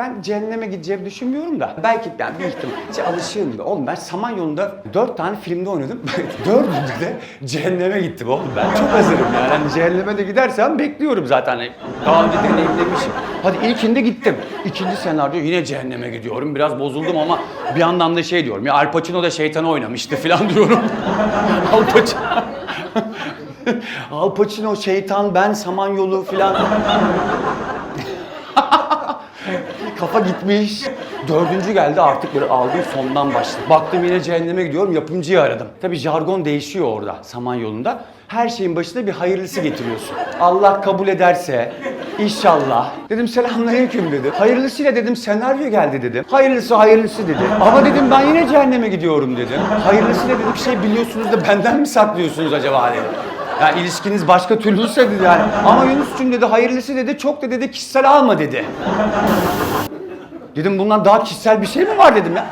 Ben cehenneme gideceğimi düşünmüyorum da. Belki ben bir ihtimal. Hiç alışığım da. Oğlum ben Samanyolu'nda dört tane filmde oynadım. Dördünde de cehenneme gittim oğlum ben. Çok hazırım yani. Hani cehenneme de gidersem bekliyorum zaten. Hani daha önce deneyimlemişim. Hadi ilkinde gittim. İkinci senaryo yine cehenneme gidiyorum. Biraz bozuldum ama bir yandan da şey diyorum. Ya Al Pacino da şeytanı oynamıştı falan diyorum. Al Pacino. Al Pacino, şeytan, ben, Samanyolu falan. Kafa gitmiş. Dördüncü geldi artık böyle aldım sondan başladım. Baktım yine cehenneme gidiyorum yapımcıyı aradım. Tabi jargon değişiyor orada Samanyolu'nda. Her şeyin başında bir hayırlısı getiriyorsun. Allah kabul ederse inşallah. Dedim selamünaleyküm dedi. Hayırlısıyla dedim senaryo geldi dedim. Hayırlısı hayırlısı dedi. Ama dedim ben yine cehenneme gidiyorum dedim. Hayırlısıyla dedim şey biliyorsunuz da benden mi saklıyorsunuz acaba dedim. Ya ilişkiniz başka türlüyse dedi yani. Ama Yunus'cum dedi hayırlısı dedi çok da dedi kişisel alma dedi. Dedim bundan daha kişisel bir şey mi var dedim ya.